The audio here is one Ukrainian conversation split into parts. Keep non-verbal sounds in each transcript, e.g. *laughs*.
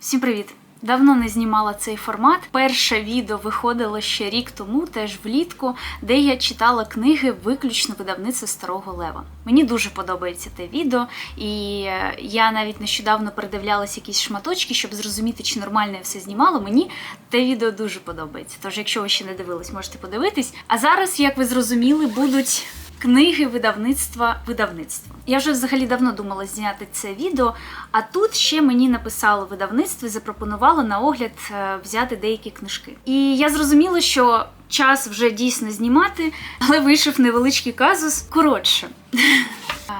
Всім привіт! Давно не знімала цей формат. Перше відео виходило ще рік тому, теж влітку, де я читала книги виключно видавництва Старого Лева. Мені дуже подобається те відео, і е, я навіть нещодавно передивлялась якісь шматочки, щоб зрозуміти, чи нормально я все знімала. Мені те відео дуже подобається. Тож, якщо ви ще не дивились, можете подивитись. А зараз, як ви зрозуміли, будуть книги видавництва видавництва. Я вже взагалі давно думала зняти це відео, а тут ще мені написало видавництво і запропонувало на огляд е, взяти деякі книжки. І я зрозуміла, що час вже дійсно знімати, але вийшов невеличкий казус. Коротше.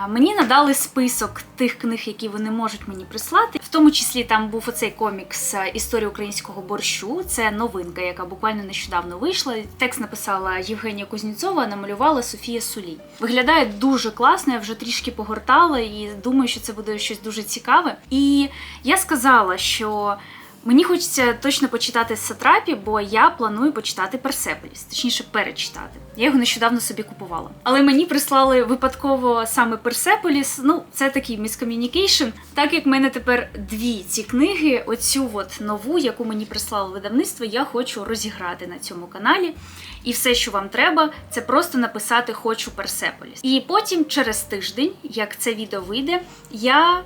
Мені надали список тих книг, які вони можуть мені прислати. В тому числі там був оцей комікс е, Історія українського борщу. Це новинка, яка буквально нещодавно вийшла. Текст написала Євгенія Кузнєцова, намалювала Софія Сулій. Виглядає дуже класно. Я вже трішки погортала і думаю, що це буде щось дуже цікаве. І я сказала, що. Мені хочеться точно почитати Сатрапі, бо я планую почитати Персеполіс, точніше перечитати. Я його нещодавно собі купувала. Але мені прислали випадково саме Персеполіс. Ну, це такий міскомунікейшн. Так як в мене тепер дві ці книги, оцю от нову, яку мені прислало видавництво, я хочу розіграти на цьому каналі. І все, що вам треба, це просто написати Хочу Персеполіс. І потім, через тиждень, як це відео вийде, я е,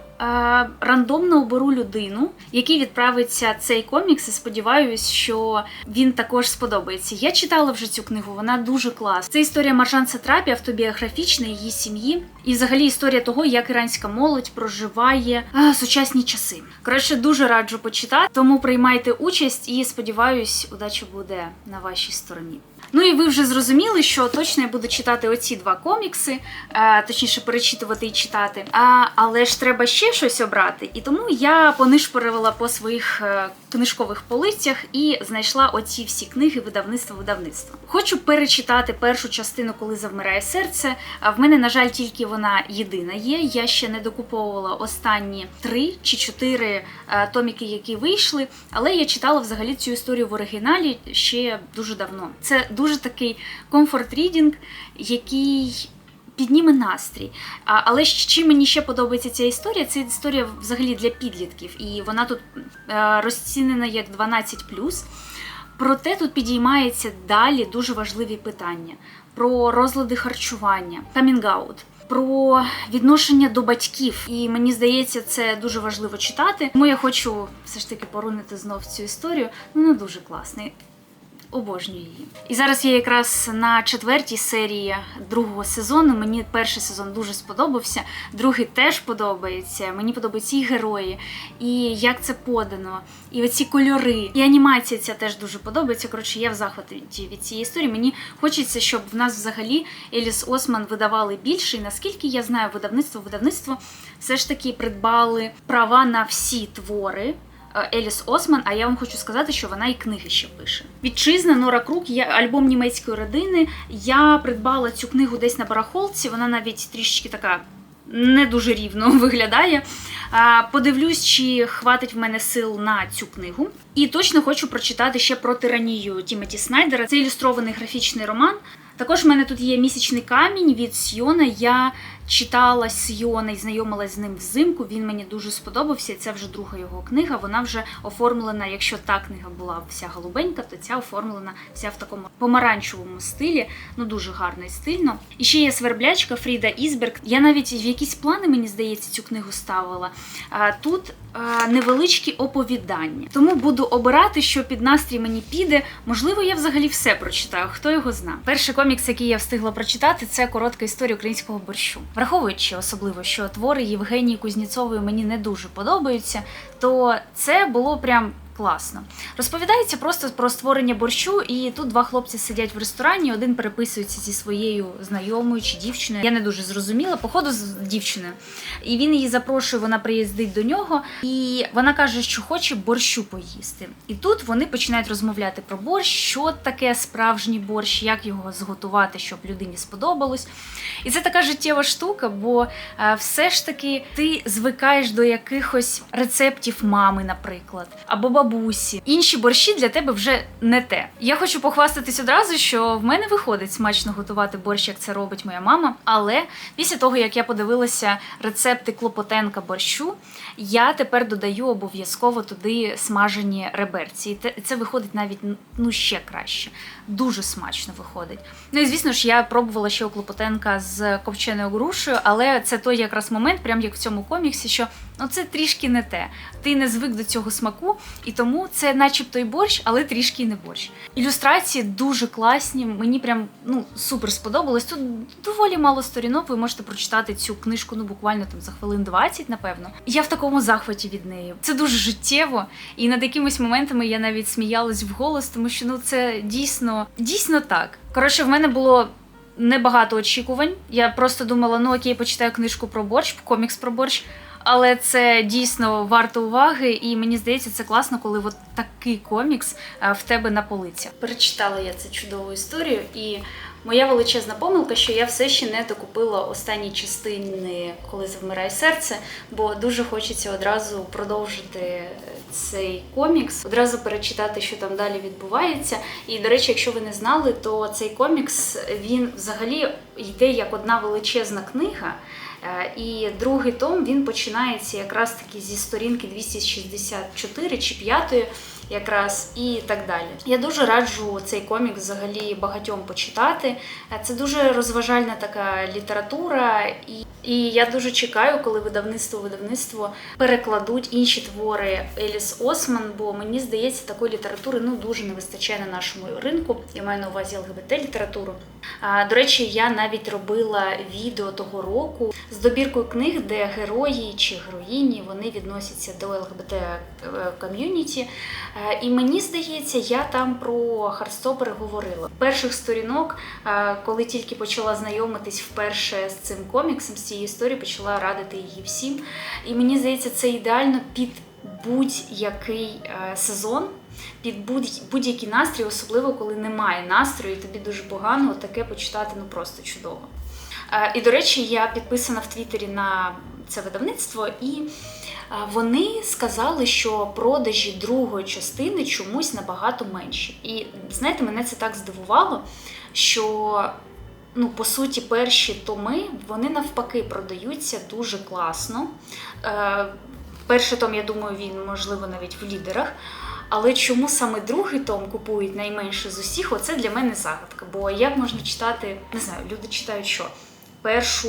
рандомно оберу людину, який відправиться цей комікс, і сподіваюсь, що він також сподобається. Я читала вже цю книгу, вона дуже класна. Це історія Маржан Сатрапі, автобіографічна її сім'ї, і взагалі історія того, як іранська молодь проживає а, сучасні часи. Коротше, дуже раджу почитати, тому приймайте участь і сподіваюсь, удача буде на вашій стороні. Ну і ви вже зрозуміли, що точно я буду читати оці два комікси, е, точніше перечитувати і читати. Але ж треба ще щось обрати. І тому я понишпорила по своїх е, книжкових полицях і знайшла оці всі книги видавництва видавництва. Хочу перечитати першу частину, коли завмирає серце. В мене, на жаль, тільки вона єдина є. Я ще не докуповувала останні три чи чотири е, томіки, які вийшли. Але я читала взагалі цю історію в оригіналі ще дуже давно. Це дуже такий комфорт-рідінг, який. Підніме настрій. А, але ж чим мені ще подобається ця історія? Це історія взагалі для підлітків, і вона тут е, розцінена як 12 Проте тут підіймається далі дуже важливі питання про розлади харчування, камінгаут. Про відношення до батьків, і мені здається, це дуже важливо читати. Тому я хочу все ж таки порунити знов цю історію. Ну, не дуже класний. Обожнюю її. І зараз я якраз на четвертій серії другого сезону. Мені перший сезон дуже сподобався, другий теж подобається. Мені подобаються і герої, і як це подано, і оці кольори. І анімація ця теж дуже подобається. Коротше, я в захваті від цієї історії. Мені хочеться, щоб в нас взагалі Еліс Осман видавали більше. І наскільки я знаю, видавництво видавництво все ж таки придбали права на всі твори. Еліс Осман, а я вам хочу сказати, що вона і книги ще пише. Вітчизна Нора Крук, альбом німецької родини. Я придбала цю книгу десь на барахолці. Вона навіть трішечки така не дуже рівно *laughs* виглядає. Подивлюсь, чи хватить в мене сил на цю книгу. І точно хочу прочитати ще про тиранію Тімоті Снайдера. Це ілюстрований графічний роман. Також в мене тут є місячний камінь від Сйона. Я читала Сйона і знайомилась з ним взимку. Він мені дуже сподобався. Це вже друга його книга. Вона вже оформлена. Якщо та книга була вся голубенька, то ця оформлена вся в такому помаранчевому стилі. Ну дуже гарно і стильно. І ще є сверблячка Фріда Ізберг. Я навіть в якісь плани, мені здається, цю книгу ставила. Тут невеличкі оповідання. Тому буду обирати, що під настрій мені піде. Можливо, я взагалі все прочитаю. Хто його зна. Перший комікс, який я встигла прочитати, це коротка історія українського борщу. Враховуючи особливо, що твори Євгенії Кузніцової мені не дуже подобаються, то це було прям. Класно. Розповідається просто про створення борщу, і тут два хлопці сидять в ресторані, один переписується зі своєю знайомою чи дівчиною. Я не дуже зрозуміла, походу з дівчиною. І він її запрошує, вона приїздить до нього, і вона каже, що хоче борщу поїсти. І тут вони починають розмовляти про борщ, що таке справжній борщ, як його зготувати, щоб людині сподобалось. І це така життєва штука, бо е, все ж таки ти звикаєш до якихось рецептів мами, наприклад, або бабусі. Інші борщі для тебе вже не те. Я хочу похвастатись одразу, що в мене виходить смачно готувати борщ, як це робить моя мама. Але після того, як я подивилася рецепти Клопотенка борщу, я тепер додаю обов'язково туди смажені реберці. І це виходить навіть ну ще краще. Дуже смачно виходить. Ну і звісно ж, я пробувала ще у Клопотенка з копченою грушею, але це той якраз момент, прям як в цьому коміксі, що ну це трішки не те. Ти не звик до цього смаку, і тому це начебто і борщ, але трішки і не борщ. Ілюстрації дуже класні. Мені прям ну супер сподобалось. Тут доволі мало сторінок. Ви можете прочитати цю книжку ну буквально там за хвилин 20, напевно. Я в такому захваті від неї. Це дуже життєво, і над якимись моментами я навіть сміялась вголос, тому що ну це дійсно дійсно так. Коротше, в мене було. Небагато очікувань. Я просто думала, ну окей, почитаю книжку про борщ, комікс про борщ. Але це дійсно варто уваги, і мені здається, це класно, коли от такий комікс е, в тебе на полиці. Перечитала я цю чудову історію, і моя величезна помилка, що я все ще не докупила останні частини, коли завмирає серце, бо дуже хочеться одразу продовжити цей комікс, одразу перечитати, що там далі відбувається. І до речі, якщо ви не знали, то цей комікс він взагалі йде як одна величезна книга. Е, І другий том він починається якраз таки зі сторінки 264 чи 5 якраз і так далі. Я дуже раджу цей комікс взагалі багатьом почитати. Е, Це дуже розважальна така література, і, і я дуже чекаю, коли видавництво видавництво перекладуть інші твори Еліс Осман, бо мені здається, такої літератури ну дуже не вистачає на нашому ринку. Я маю на увазі ЛГБТ літературу. А, До речі, я навіть робила відео того року з добіркою книг, де герої чи героїні вони відносяться до ЛГБТ е, ком'юніті. Е, І мені здається, я там про Хардстопери говорила. Перших сторінок, е, коли тільки почала знайомитись вперше з цим коміксом, з цією історією, почала радити її всім. І мені здається, це ідеально під будь-який е, сезон. Під будь- будь-який настрій, особливо коли немає настрою, і тобі дуже погано, таке почитати ну просто чудово. І, до речі, я підписана в Твіттері на це видавництво, і вони сказали, що продажі другої частини чомусь набагато менші. І знаєте, мене це так здивувало, що ну, по суті, перші томи вони навпаки продаються дуже класно. Е, Перший том, я думаю, він можливо навіть в лідерах. Але чому саме другий том купують найменше з усіх? Оце для мене загадка. Бо як можна читати, не знаю, люди читають що? Першу,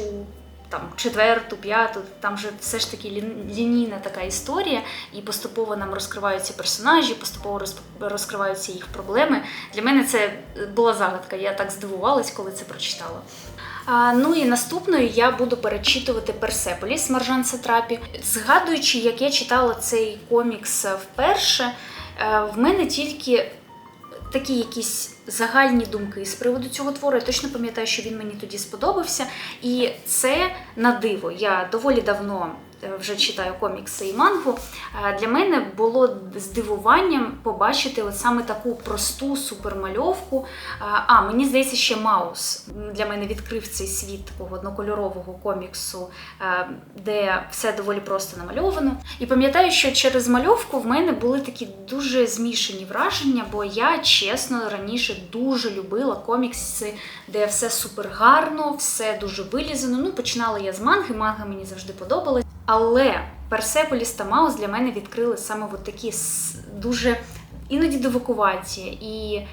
там, четверту, п'яту, там же все ж таки лінійна така історія, і поступово нам розкриваються персонажі, поступово розкриваються їх проблеми. Для мене це була загадка. Я так здивувалась, коли це прочитала. А, ну і наступною я буду перечитувати Персеполіс Маржан Сатрапі. Згадуючи, як я читала цей комікс вперше, е, в мене тільки такі якісь загальні думки з приводу цього твору. Я точно пам'ятаю, що він мені тоді сподобався. І це на диво. Я доволі давно вже читаю комікси і мангу. Е, Для мене було здивуванням побачити от саме таку просту супермальовку. Е, А, мені здається, ще Маус для мене відкрив цей світ такого однокольорового коміксу, е, де все доволі просто намальовано. І пам'ятаю, що через мальовку в мене були такі дуже змішані враження, бо я чесно раніше дуже любила комікси, де все супер гарно, все дуже вилізано. Ну, починала я з манги, манга мені завжди подобалась. Але Персеполіс та Маус для мене відкрили саме от такі дуже іноді дивакуваті і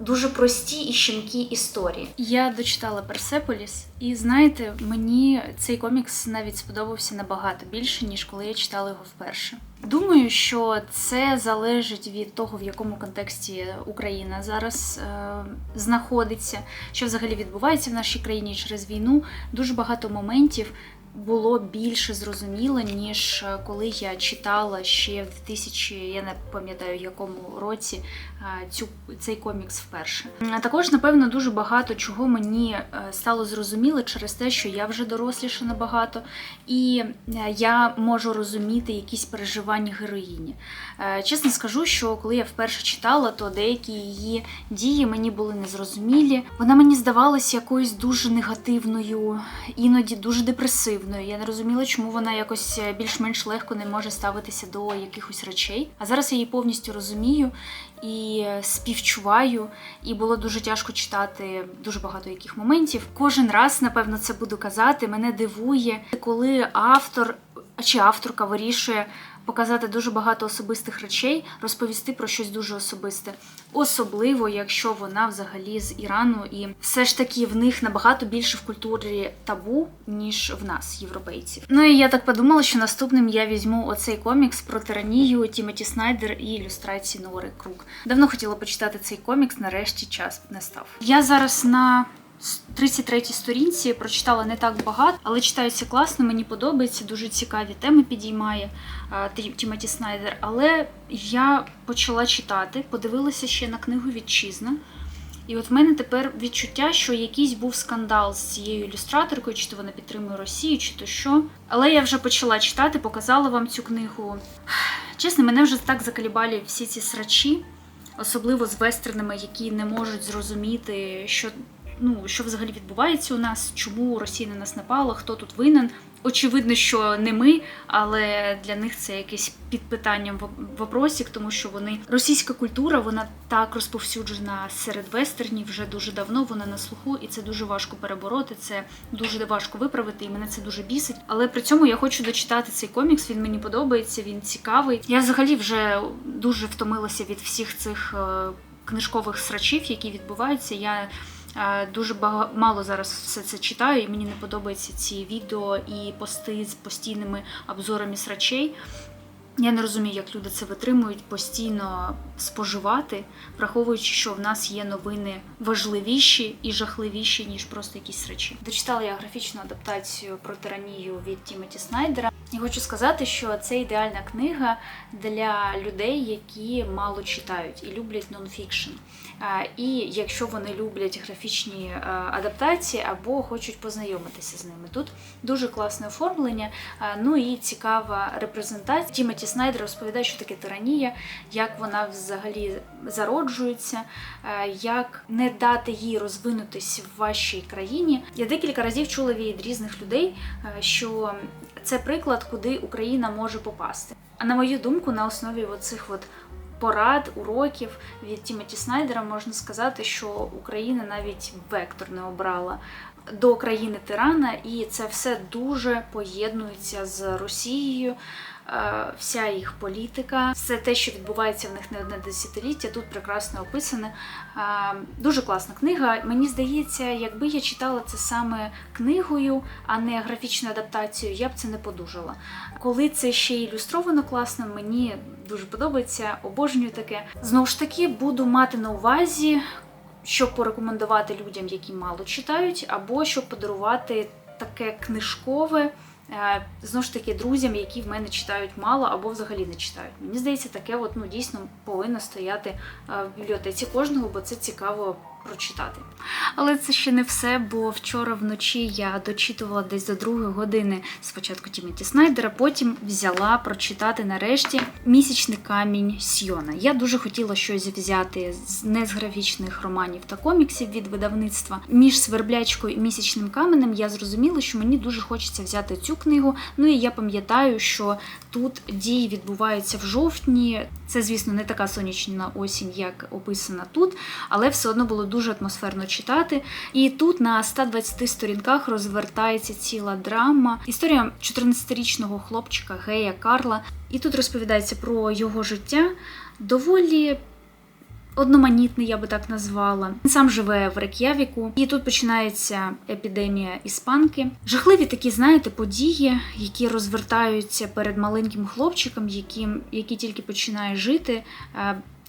дуже прості і щемкі історії. Я дочитала Персеполіс, і знаєте, мені цей комікс навіть сподобався набагато більше, ніж коли я читала його вперше. Думаю, що це залежить від того, в якому контексті Україна зараз е, знаходиться, що взагалі відбувається в нашій країні через війну. Дуже багато моментів було більше зрозуміло, ніж е, коли я читала ще в 2000, я не пам'ятаю якому році е, цю цей комікс вперше. Також, напевно, дуже багато чого мені е, стало зрозуміло через те, що я вже доросліша набагато, і я можу розуміти якісь переживання героїні. Чесно скажу, що коли я вперше читала, то деякі її дії мені були незрозумілі. Вона мені здавалася якоюсь дуже негативною, іноді дуже депресивною. Імпульсивною. Я не розуміла, чому вона якось е, більш-менш легко не може ставитися до якихось речей. А зараз я її повністю розумію і е, співчуваю. І було дуже тяжко читати дуже багато яких моментів. Кожен раз, напевно, це буду казати. Мене дивує, коли автор чи авторка вирішує показати дуже багато особистих речей, розповісти про щось дуже особисте, особливо якщо вона взагалі з Ірану, і все ж таки в них набагато більше в культурі табу, ніж в нас, європейців. Ну і я так подумала, що наступним я візьму оцей комікс про тиранію Тімоті Снайдер і ілюстрації Нори Крук. Давно хотіла почитати цей комікс, нарешті час настав. Я зараз на 33-й сторінці прочитала не так багато, але читається класно, мені подобається, дуже цікаві теми підіймає Тімоті Снайдер. Але я почала читати, подивилася ще на книгу Вітчизна. І от в мене тепер відчуття, що якийсь був скандал з цією ілюстраторкою, чи то вона підтримує Росію, чи то що. Але я вже почала читати, показала вам цю книгу. Чесно, мене вже так закалібалі всі ці срачі, особливо з вестернами, які не можуть зрозуміти, що, ну, що взагалі відбувається у нас, чому Росія на нас напала, хто тут винен. Очевидно, що не ми, але для них це якесь під питанням в- вопросик, тому що вони російська культура, вона так розповсюджена серед вестернів вже дуже давно. Вона на слуху, і це дуже важко перебороти. Це дуже важко виправити, і мене це дуже бісить. Але при цьому я хочу дочитати цей комікс. Він мені подобається, він цікавий. Я взагалі вже дуже втомилася від всіх цих е, книжкових срачів, які відбуваються. Я Дуже бага- мало зараз все це читаю, і мені не подобаються ці відео і пости з постійними обзорами срачей. Я не розумію, як люди це витримують постійно споживати, враховуючи, що в нас є новини важливіші і жахливіші, ніж просто якісь срачі. Дочитала я графічну адаптацію про тиранію від Тімоті Снайдера. І хочу сказати, що це ідеальна книга для людей, які мало читають і люблять нонфікшн. І якщо вони люблять графічні е, адаптації або хочуть познайомитися з ними. Тут дуже класне оформлення, ну і цікава репрезентація. Тімоті Снайдер розповідає, що таке тиранія, як вона взагалі зароджується, е, як не дати їй розвинутись в вашій країні. Я декілька разів чула від різних людей, е, що це приклад, куди Україна може попасти. А на мою думку, на основі оцих от порад, уроків від Тімоті Снайдера можна сказати, що Україна навіть вектор не обрала до країни тирана, і це все дуже поєднується з Росією. Е, Вся їх політика, все те, що відбувається в них не одне десятиліття, тут прекрасно описане. Е, Дуже класна книга. Мені здається, якби я читала це саме книгою, а не графічною адаптацією, я б це не подужала. Коли це ще ілюстровано класно, мені дуже подобається, обожнюю таке. Знову ж таки, буду мати на увазі, щоб порекомендувати людям, які мало читають, або щоб подарувати таке книжкове. е, Знову ж таки, друзям, які в мене читають мало або взагалі не читають. Мені здається, таке от, ну, дійсно повинно стояти е, в бібліотеці кожного, бо це цікаво прочитати. Але це ще не все, бо вчора вночі я дочитувала десь до другої години спочатку Тімоті Снайдера, потім взяла прочитати нарешті місячний камінь Сьйона. Я дуже хотіла щось взяти не з графічних романів та коміксів від видавництва. Між сверблячкою і місячним каменем я зрозуміла, що мені дуже хочеться взяти цю книгу. Ну і я пам'ятаю, що тут дії відбуваються в жовтні. Це, звісно, не така сонячна осінь, як описана тут, але все одно було дуже атмосферно читати. І тут на 120 сторінках розвертається ціла драма. Історія 14-річного хлопчика Гея Карла. І тут розповідається про його життя. Доволі одноманітний, я би так назвала. Він сам живе в Рек'явіку, і тут починається епідемія іспанки. Жахливі такі, знаєте, події, які розвертаються перед маленьким хлопчиком, яким, який тільки починає жити.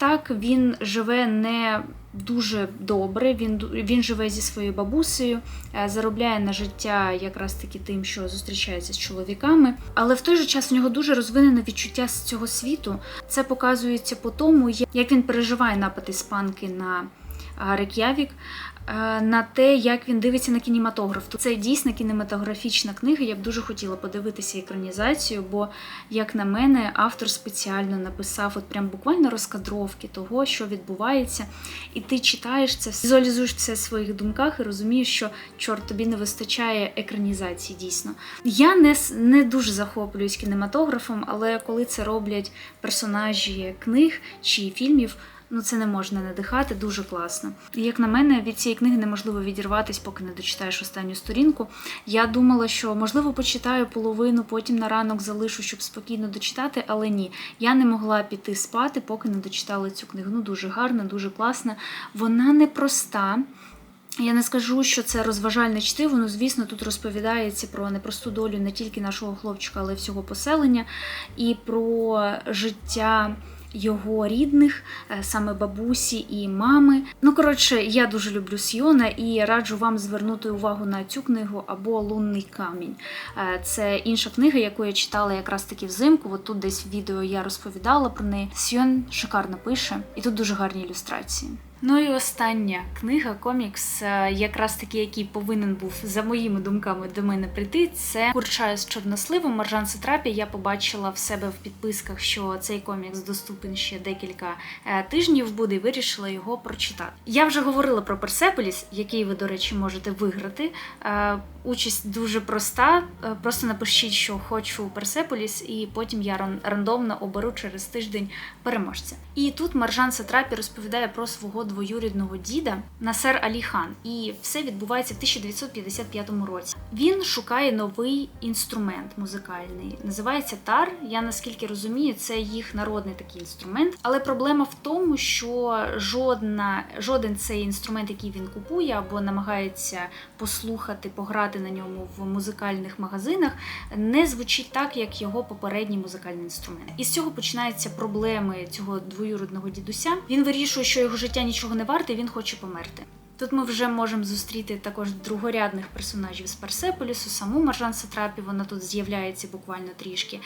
Е, Так, він живе не дуже добре. Він він живе зі своєю бабусею, е, заробляє на життя якраз таки тим, що зустрічається з чоловіками. Але в той же час у нього дуже розвинене відчуття з цього світу. Це показується по тому, як він переживає напад іспанки на Рек'явік. Е, на те, як він дивиться на кінематограф. Це дійсно кінематографічна книга. Я б дуже хотіла подивитися екранізацію, бо, як на мене, автор спеціально написав от прям буквально розкадровки того, що відбувається, і ти читаєш це, візуалізуєш це в своїх думках і розумієш, що чорт тобі не вистачає екранізації дійсно. Я не, не дуже захоплююсь кінематографом, але коли це роблять персонажі книг чи фільмів. Ну, це не можна надихати, дуже класно. І як на мене, від цієї книги неможливо відірватись, поки не дочитаєш останню сторінку. Я думала, що можливо почитаю половину, потім на ранок залишу, щоб спокійно дочитати, але ні. Я не могла піти спати, поки не дочитала цю книгу. Ну, дуже гарна, дуже класна. Вона непроста. Я не скажу, що це розважальне чтиво. Ну, звісно, тут розповідається про непросту долю не тільки нашого хлопчика, але й всього поселення, і про життя його рідних, е, саме бабусі і мами. Ну, коротше, я дуже люблю Сьона і раджу вам звернути увагу на цю книгу або Лунний камінь. Е, Це інша книга, яку я читала якраз таки взимку. От тут десь в відео я розповідала про неї. Сьон шикарно пише, і тут дуже гарні ілюстрації. Ну і остання книга, комікс, е, якраз таки, який повинен був за моїми думками до мене прийти. Це Курчая з чорносливом Маржан Сатрапі. Я побачила в себе в підписках, що цей комікс доступен ще декілька е, тижнів буде, і вирішила його прочитати. Я вже говорила про Персеполіс, який ви, до речі, можете виграти. Е, Участь дуже проста. Просто напишіть, що хочу Персеполіс, і потім я рандомно оберу через тиждень переможця. І тут Маржан Сатрапі розповідає про свого двоюрідного діда Насер Алі Хан. І все відбувається в 1955 році. Він шукає новий інструмент музикальний. Називається тар. Я наскільки розумію, це їх народний такий інструмент. Але проблема в тому, що жодна, жоден цей інструмент, який він купує або намагається послухати, пограти на ньому в музикальних магазинах, не звучить так, як його попередній музикальний інструмент. І з цього починаються проблеми цього двоюродного дідуся. Він вирішує, що його життя нічого не варте, він хоче померти. Тут ми вже можемо зустріти також другорядних персонажів з Персеполісу, саму Маржан Сатрапі, вона тут з'являється буквально трішки.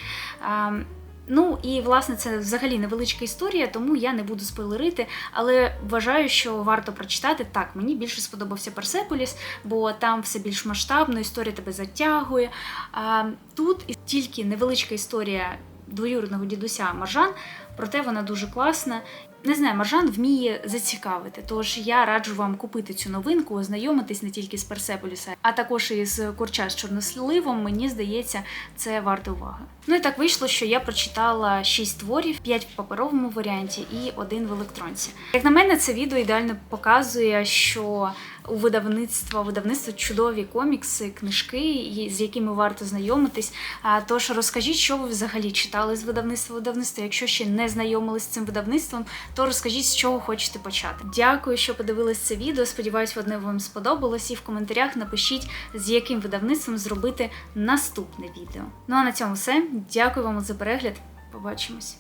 Ну і власне це взагалі невеличка історія, тому я не буду спойлерити, але вважаю, що варто прочитати. Так, мені більше сподобався Персеполіс, бо там все більш масштабно, історія тебе затягує. А тут тільки невеличка історія двоюрідного дідуся Маржан, проте вона дуже класна. Не знаю, Маржан вміє зацікавити. Тож я раджу вам купити цю новинку, ознайомитись не тільки з Персеполіса, а також і з Курча з чорносливом. Мені здається, це варто уваги. Ну і так вийшло, що я прочитала 6 творів, 5 в паперовому варіанті і один в електронці. Як на мене, це відео ідеально показує, що у видавництва видавництво чудові комікси, книжки, з якими варто знайомитись. А, Тож розкажіть, що ви взагалі читали з видавництва видавництва. Якщо ще не знайомились з цим видавництвом, то розкажіть, з чого хочете почати. Дякую, що подивились це відео. Сподіваюсь, одне вам сподобалось. І в коментарях напишіть, з яким видавництвом зробити наступне відео. Ну а на цьому все. Дякую вам за перегляд. Побачимось.